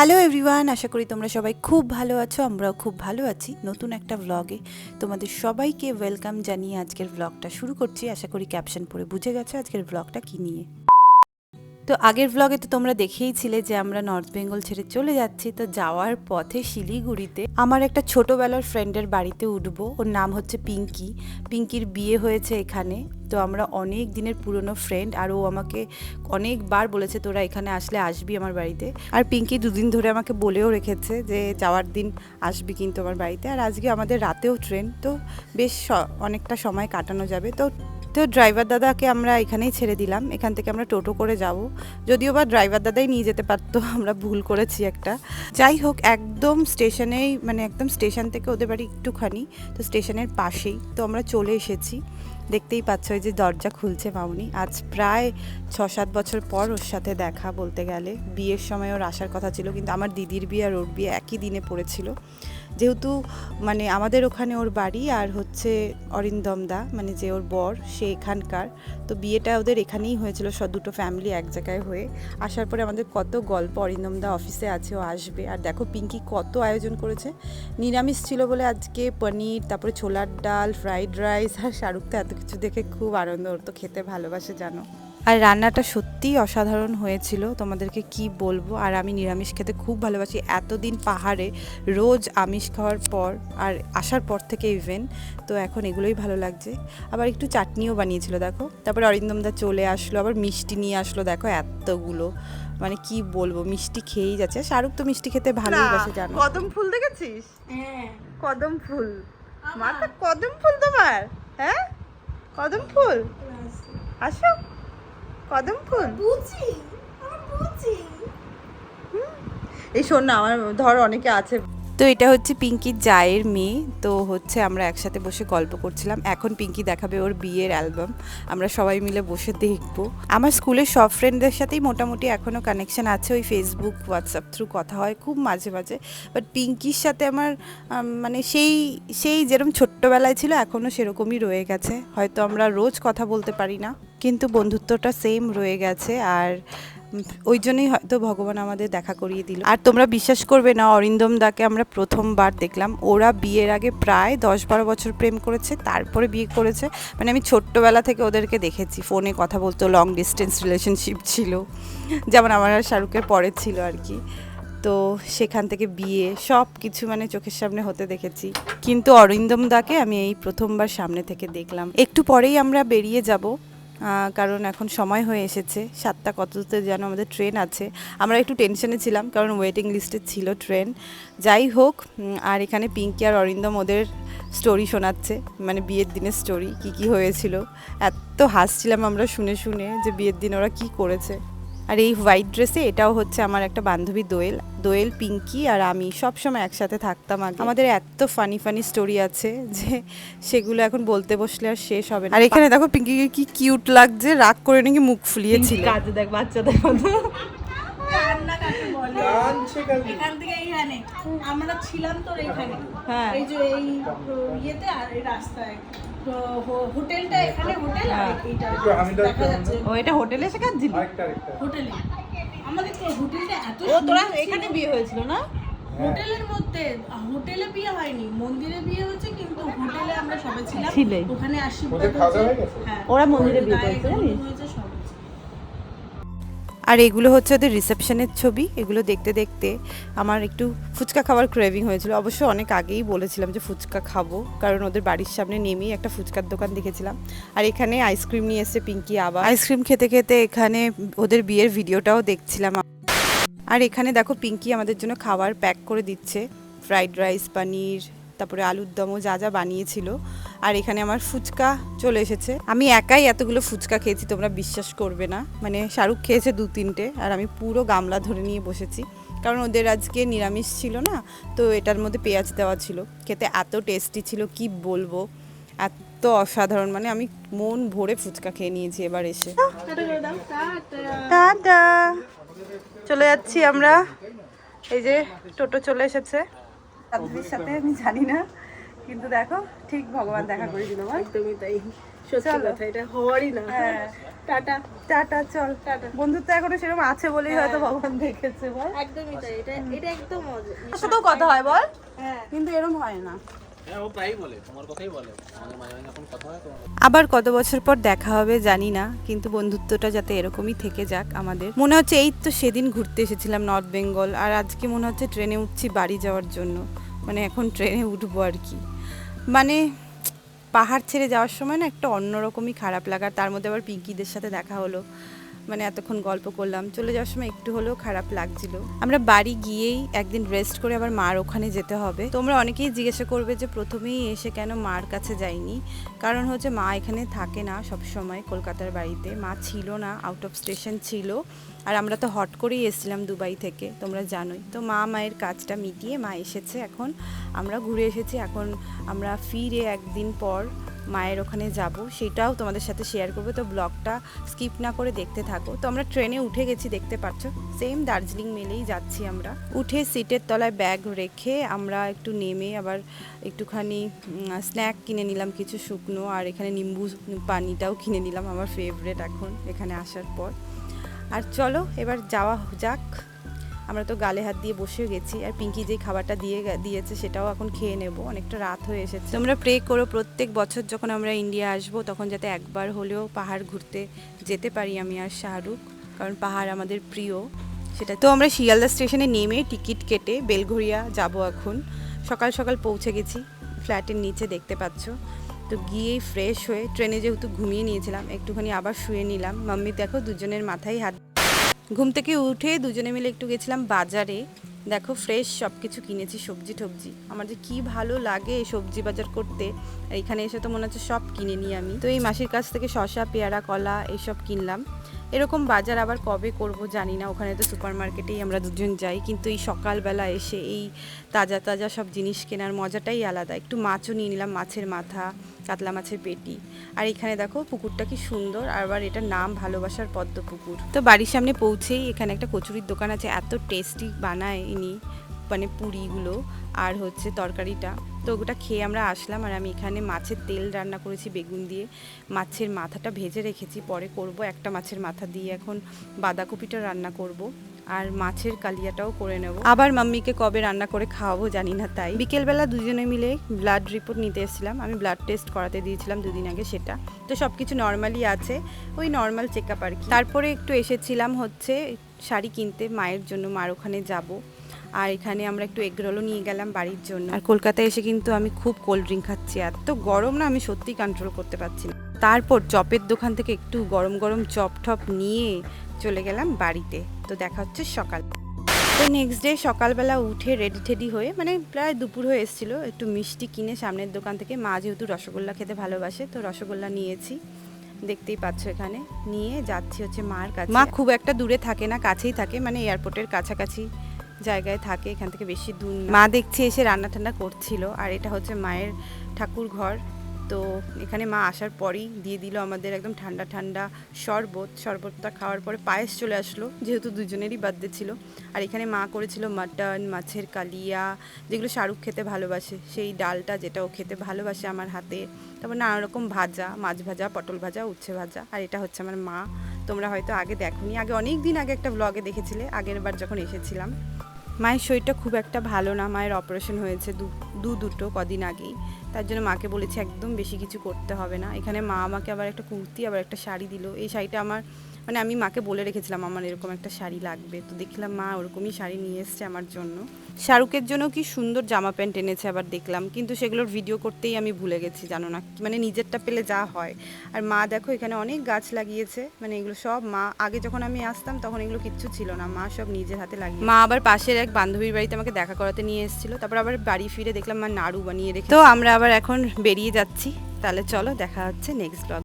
Hello everyone আশা করি তোমরা সবাই খুব ভালো আছো, আমরাও খুব ভালো আছি। নতুন একটা ভ্লগে তোমাদের সবাইকে ওয়েলকাম জানিয়ে আজকের ভ্লগটা শুরু করছি। আশা করি ক্যাপশন পড়ে বুঝে গেছো আজকের ভ্লগটা কী নিয়ে। তো আগের ভ্লগে তো তোমরা দেখেইছিলে যে আমরা নর্থ বেঙ্গল ছেড়ে চলে যাচ্ছি। তো যাওয়ার পথে শিলিগুড়িতে আমার একটা ছোটোবেলার ফ্রেন্ডের বাড়িতে উঠবো। ওর নাম হচ্ছে পিঙ্কি পিঙ্কির বিয়ে হয়েছে এখানে। তো আমরা অনেক দিনের পুরনো ফ্রেন্ড আর ও আমাকে অনেকবার বলেছে, তোরা এখানে আসলে আসবি আমার বাড়িতে। আর পিঙ্কি দুদিন ধরে আমাকে বলেও রেখেছে যে, যাওয়ার দিন আসবি কিন্তু আমার বাড়িতে। আর আজকে আমাদের রাতেও ট্রেন তো বেশ অনেকটা সময় কাটানো যাবে। তো তো ড্রাইভার দাদাকে আমরা এখানেই ছেড়ে দিলাম। এখান থেকে আমরা টোটো করে যাব। যদিও বা ড্রাইভার দাদাই নিয়ে যেতে পারতো, আমরা ভুল করেছি একটা। যাই হোক, একদম স্টেশনেই মানে একদম স্টেশন থেকে ওদের বাড়ি একটুখানি, তো স্টেশনের পাশেই। তো আমরা চলে এসেছি। দেখতেই পাচ্ছ ওই যে দরজা খুলছে মাউনি আজ প্রায় ছ সাত বছর পর ওর সাথে দেখা বলতে গেলে। বিয়ের সময় ওর আসার কথা ছিল, কিন্তু আমার দিদির বিয়ে আর ওর বিয়ে একই দিনে পড়েছিল। যেহেতু মানে আমাদের ওখানে ওর বাড়ি আর হচ্ছে অরিন্দম দা মানে যে ওর বর, সে এখানকার। তো বিয়েটা ওদের এখানেই হয়েছিল সব দুটো ফ্যামিলি এক জায়গায় হয়ে। আসার পরে আমাদের কত গল্প অরিন্দম দা অফিসে আছে, ও আসবে। আর দেখো পিঙ্কি কত আয়োজন করেছে। নিরামিষ ছিল বলে আজকে পনির, তারপরে ছোলার ডাল ফ্রাইড রাইস আর শাহরুখ তো এত কিছু দেখে খুব আনন্দ, ওর তো খেতে ভালোবাসে, জানো। আর রান্নাটা সত্যিই অসাধারণ হয়েছিল। তোমাদেরকে কি বলব? আর আমি নিরামিষ খেতে খুব ভালোবাসি। এতদিন পাহাড়ে রোজ আমিষ খাওয়ার পর আর আসার পর থেকে ইভেন তো এখন এগুলোই ভালো লাগছে। আবার একটু চাটনিও বানিয়েছিল দেখো। তারপরে অরিন্দমদা চলে আসলো আবার মিষ্টি নিয়ে আসলো দেখো এতগুলো। মানে কি বলব মিষ্টি খেয়েই যাচ্ছে। শাহরুখ তো মিষ্টি খেতে ভালোই বাসে জানো। কদম ফুল দেখেছিস? হ্যাঁ। কদম ফুল। মাথা কদম ফুল তোমার? হ্যাঁ? কদম ফুল? আসো। কদম ফুল? বুঝি বুঝি এই শোন না আমার ধর অনেকে আছে। তো এটা হচ্ছে পিঙ্কির জায়ের মেয়ে তো হচ্ছে আমরা একসাথে বসে গল্প করছিলাম। এখন পিঙ্কি দেখাবে ওর বিয়ের অ্যালবাম। আমরা সবাই মিলে বসে দেখব। আমার স্কুলের সব ফ্রেন্ডদের সাথেই মোটামুটি এখনও কানেকশন আছে। ওই ফেসবুক হোয়াটসঅ্যাপ থ্রু কথা হয় খুব মাঝে মাঝে। বাট পিঙ্কির সাথে আমার মানে সেই সেই যেরকম ছোট্টবেলায় ছিল এখনও সেরকমই রয়ে গেছে। হয়তো আমরা রোজ কথা বলতে পারি না। কিন্তু বন্ধুত্বটা সেম রয়ে গেছে আর ওই জন্যই হয়তো ভগবান আমাদের দেখা করিয়ে দিল। আর তোমরা বিশ্বাস করবে না, অরিন্দম দাকে আমরা প্রথমবার দেখলাম। ওরা বিয়ের আগে প্রায় দশ বারো বছর প্রেম করেছে, তারপরে বিয়ে করেছে। মানে আমি ছোট্টবেলা থেকে ওদেরকে দেখেছি, ফোনে কথা বলতো লং ডিস্টেন্স রিলেশনশিপ ছিল। যেমন আমার আর শাহরুখের পরে ছিল আর কি। তো সেখান থেকে বিয়ে সব কিছু মানে চোখের সামনে হতে দেখেছি। কিন্তু অরিন্দম দাকে আমি এই প্রথমবার সামনে থেকে দেখলাম। একটু পরেই আমরা বেরিয়ে যাব। কারণ এখন সময় হয়ে এসেছে, সাতটা কততে যেন আমাদের ট্রেন আছে। আমরা একটু টেনশনে ছিলাম, কারণ ওয়েটিং লিস্টে ছিল ট্রেন যাই হোক আর এখানে পিঙ্কি আর অরিন্দম ওদের স্টোরি শোনাচ্ছে মানে বিয়ের দিনের স্টোরি কি কি হয়েছিল। এত হাসছিলাম আমরা শুনে শুনে যে বিয়ের দিন ওরা কি করেছে। আর এই হোয়াইট ড্রেসে এটাও হচ্ছে আমার একটা বান্ধবী দোয়েল। দোয়েল পিঙ্কি আর আমি সব সময় একসাথে থাকতাম আগে। আমাদের এত ফানি ফানি স্টোরি আছে যে সেগুলো এখন বলতে বসলে আর শেষ হবে না। আর এখানে দেখো পিঙ্কিকে কি কিউট লাগছে রাগ করে নাকি মুখ ফুলিয়েছিল। কাজে দেখ বাচ্চাদের মতো। এখান থেকে এইখানে। আমরা ছিলাম তো এইখানে। হ্যাঁ। এই যে এই ইয়েতে আর এই রাস্তায়। হোটেলটা এখানে হোটেল আর এইটা দেখা যাচ্ছে। ও এটা হোটেলে এসে কাঁদছিলি হোটেলে। আমাদের তো হোটেলটা এত ও তোরা এখানে বিয়ে হয়েছিল না? হোটেলের মধ্যে হোটেলে বিয়ে হয়নি মন্দিরে বিয়ে হয়েছে কিন্তু হোটেলে আমরা সবাই ছিলাম। ওখানে আশীর্বাদ হয়েছে হ্যাঁ ওরা মন্দিরে বিয়ে গায়ে করেছে, জানিস? আর এগুলো হচ্ছে ওদের রিসেপশনের ছবি। এগুলো দেখতে দেখতে আমার একটু ফুচকা খাওয়ার ক্রেভিং হয়েছিল। অবশ্য অনেক আগেই বলেছিলাম যে ফুচকা খাব, কারণ ওদের বাড়ির সামনে নেমেই একটা ফুচকার দোকান দেখেছিলাম। আর এখানে আইসক্রিম নিয়ে এসছে পিঙ্কি আবার। আইসক্রিম খেতে খেতে এখানে ওদের বিয়ের ভিডিওটাও দেখছিলাম আর এখানে দেখো পিঙ্কি আমাদের জন্য খাবার প্যাক করে দিচ্ছে। ফ্রাইড রাইস পনির তারপরে আলুর দমও যা যা বানিয়েছিল। আর এখানে আমার ফুচকা চলে এসেছে। আমি একাই এতগুলো ফুচকা খেয়েছি, তোমরা বিশ্বাস করবে না। মানে শাহরুখ খেয়েছে দু তিনটে, আর আমি পুরো গামলা ধরে নিয়ে বসেছি। কারণ ওদের আজকে নিরামিষ ছিল না, তো এটার মধ্যে পেঁয়াজ দেওয়া ছিল। খেতে এত টেস্টি ছিল, কি বলব? এত অসাধারণ মানে আমি মন ভরে ফুচকা খেয়ে নিয়েছি এবার এসে। চলে যাচ্ছি আমরা। এই যে টোটো চলে এসেছে। তাদের সাথে আমি জানি না কিন্তু দেখো ঠিক ভগবান দেখা করে দিল একদমই তাই সত্যি কথা এটা হওয়ারই না। হ্যাঁ। টাটা। টাটা চল। টাটা। বন্ধুত্ব এখনও সেরকম আছে বলেই হয়তো ভগবান দেখেছে বল। একদমই তাই এটা এটা একদম মজা সাথেও কথা হয় বল। হ্যাঁ। কিন্তু এরকম হয় না। হ্যাঁ আবার কত বছর পর দেখা হবে জানি না, কিন্তু বন্ধুত্বটা যাতে এরকমই থেকে যাক আমাদের। মনে হচ্ছে এই তো সেদিন ঘুরতে এসেছিলাম নর্থ বেঙ্গল আর আজকে মনে হচ্ছে ট্রেনে উঠছি বাড়ি যাওয়ার জন্য। মানে এখন ট্রেনে উঠবো আর কি। মানে পাহাড় ছেড়ে যাওয়ার সময় না একটা অন্যরকমই খারাপ লাগা, তার মধ্যে আবার পিঙ্কিদের সাথে দেখা হলো। মানে এতক্ষণ গল্প করলাম। চলে যাওয়ার সময় একটু হলেও খারাপ লাগছিল। আমরা বাড়ি গিয়েই একদিন রেস্ট করে আবার মার ওখানে যেতে হবে। তোমরা অনেকেই জিজ্ঞাসা করবে যে প্রথমেই এসে কেন মার কাছে যাইনি কারণ হচ্ছে মা এখানে থাকে না সব সময় কলকাতার বাড়িতে। মা ছিল না আউট অফ স্টেশন ছিল। আর আমরা তো হট করেই এসেছিলাম দুবাই থেকে, তোমরা জানোই। তো মা মায়ের কাজটা মিটিয়ে মা এসেছে এখন। আমরা ঘুরে এসেছি। এখন আমরা ফিরে একদিন পর মায়ের ওখানে যাব, সেটাও তোমাদের সাথে শেয়ার করব। তো ব্লগটা স্কিপ না করে দেখতে থাকো। তো আমরা ট্রেনে উঠে গেছি, দেখতে পাচ্ছ? সেম দার্জিলিং মেলেই যাচ্ছি আমরা। উঠে সিটের তলায় ব্যাগ রেখে আমরা একটু নেমে আবার একটুখানি স্ন্যাক কিনে নিলাম, কিছু শুকনো, আর এখানে নিম্বু পানিটাও কিনে নিলাম, আমার ফেভারেট এখন এখানে আসার পর। আর চলো, এবার যাওয়া যাক। আমরা তো গালে হাত দিয়ে বসে গেছি, আর পিঙ্কি যেই খাবারটা দিয়ে দিয়েছে সেটাও এখন খেয়ে নেব, অনেকটা রাত হয়ে এসেছে। তোমরা প্রে করো, প্রত্যেক বছর যখন আমরা ইন্ডিয়া আসব, তখন যাতে একবার হলেও পাহাড় ঘুরতে যেতে পারি আমি আর শাহরুখ, কারণ পাহাড় আমাদের প্রিয়। সেটা তো আমরা শিয়ালদা স্টেশনে নেমে টিকিট কেটে বেলঘরিয়া যাব এখন। সকাল সকাল পৌঁছে গেছি, ফ্ল্যাটের নিচে দেখতে পাচ্ছ। তো গিয়েই ফ্রেশ হয়ে, ট্রেনে যেহেতু ঘুমিয়ে নিয়েছিলাম, একটুখানি আবার শুয়ে নিলাম। মাম্মি, দেখো দুজনের মাথায় হাত ঘুম থেকে উঠে দুজনে মিলে একটু গেছিলাম বাজারে। দেখো ফ্রেশ সব কিছু কিনেছি, সবজি টবজি আমার যে কী ভালো লাগে সবজি বাজার করতে। এখানে এসে তো মনে হচ্ছে সব কিনে নিই আমি। তো এই মাসির কাছ থেকে শশা পেয়ারা, কলা এইসব কিনলাম। এরকম বাজার আবার কবে করব জানি না। ওখানে তো সুপার মার্কেটেই আমরা দুজন যাই, কিন্তু এই সকালবেলা এসে এই তাজা তাজা সব জিনিস কেনার মজাটাই আলাদা। একটু মাছও নিয়ে নিলাম, মাছের মাথা, কাতলা মাছের পেটি। আর এখানে দেখো, পুকুরটা কি সুন্দর। আবার এটার নাম ভালোবাসার পদ্ম পুকুর। তো বাড়ির সামনে পৌঁছেই এখানে একটা কচুরির দোকান আছে, এত টেস্টি বানায় ইনি মানে পুরিগুলো। আর হচ্ছে তরকারিটা। তো ওটা খেয়ে আমরা আসলাম আর আমি এখানে মাছের তেল রান্না করেছি বেগুন দিয়ে। মাছের মাথাটা ভেজে রেখেছি, পরে করব একটা মাছের মাথা দিয়ে এখন বাঁধাকপিটা রান্না করব আর মাছের কালিয়াটাও করে নেব। আবার মাম্মিকে কবে রান্না করে খাওয়াবো জানি না তাই। বিকেলবেলা দুজনে মিলে ব্লাড রিপোর্ট নিতে এসেছিলাম। আমি ব্লাড টেস্ট করাতে দিয়েছিলাম দুদিন আগে সেটা। তো সব কিছু নর্মালি আছে, ওই নর্মাল চেক আপ আর কি। তারপরে একটু এসেছিলাম হচ্ছে শাড়ি কিনতে, মায়ের জন্য মার ওখানে যাব। আর এখানে আমরা একটু এগরোলও নিয়ে গেলাম বাড়ির জন্য। আর কলকাতায় এসে কিন্তু আমি খুব কোল্ড ড্রিঙ্ক খাচ্ছি এত গরম না আমি সত্যি কন্ট্রোল করতে পারছি না। তারপর চপের দোকান থেকে একটু গরম গরম চপ টপ নিয়ে চলে গেলাম বাড়িতে। তো দেখা হচ্ছে সকাল। তো নেক্সট ডে সকালবেলা উঠে রেডি টেডি হয়ে মানে প্রায় দুপুর হয়ে এসেছিল একটু মিষ্টি কিনে সামনের দোকান থেকে। মা যেহেতু রসগোল্লা খেতে ভালোবাসে তো রসগোল্লা নিয়েছি। দেখতেই পাচ্ছ এখানে। নিয়ে যাচ্ছি হচ্ছে মার কাছে। মা খুব একটা দূরে থাকে না কাছেই থাকে মানে এয়ারপোর্টের কাছাকাছি। জায়গায় থাকে, এখান থেকে বেশি দূর মা দেখছি, এসে রান্না টান্না করছিল, আর এটা হচ্ছে মায়ের ঠাকুর ঘর। তো এখানে মা আসার পরেই দিয়ে দিল আমাদের একদম ঠান্ডা ঠান্ডা শরবত। শরবতটা খাওয়ার পরে পায়েস চলে আসলো, যেহেতু দুজনেরই বার্থডে ছিল। আর এখানে মা করেছিল মাটন মাছের কালিয়া, যেগুলো শাহরুখ খেতে ভালোবাসে। সেই ডালটা যেটা ও খেতে ভালোবাসে আমার হাতে। তারপর নানা রকম ভাজা, মাছ ভাজা, পটল ভাজা, উচ্ছে ভাজা। আর এটা হচ্ছে আমার মা। তোমরা হয়তো আগে দেখোনি। আগে অনেক দিন আগে একটা ব্লগে দেখেছিলে, আগের বার যখন এসেছিলাম। মায়ের শরীরটা খুব একটা ভালো না, মায়ের অপারেশন হয়েছে দু দুটো কদিন আগেই। তার জন্য মাকে বলেছি একদম বেশি কিছু করতে হবে না। এখানে মা আমাকে আবার একটা কুর্তি, আবার একটা শাড়ি দিল। এই শাড়িটা আমার মানে আমি মাকে বলে রেখেছিলাম আমার এরকম একটা শাড়ি লাগবে। তো দেখলাম মা ওরকমই শাড়ি নিয়ে এসছে আমার জন্য। শাহরুখের জন্য কি সুন্দর জামা প্যান্ট এনেছে আবার দেখলাম কিন্তু সেগুলোর ভিডিও করতেই আমি ভুলে গেছি জানো না? মানে নিজেরটা পেলে যা হয়। আর মা দেখো এখানে অনেক গাছ লাগিয়েছে মানে এগুলো সব মা আগে যখন আমি আসতাম তখন এগুলো কিচ্ছু ছিল না মা সব নিজের হাতে লাগিয়ে মা আবার পাশের এক বান্ধবীর বাড়িতে আমাকে দেখা করাতে নিয়ে এসেছিল তারপর আবার বাড়ি ফিরে দেখলাম মা নাড়ু বানিয়ে রেখে তো আমরা আবার এখন বেরিয়ে যাচ্ছি তাহলে চলো দেখা হচ্ছে নেক্সট ব্লগ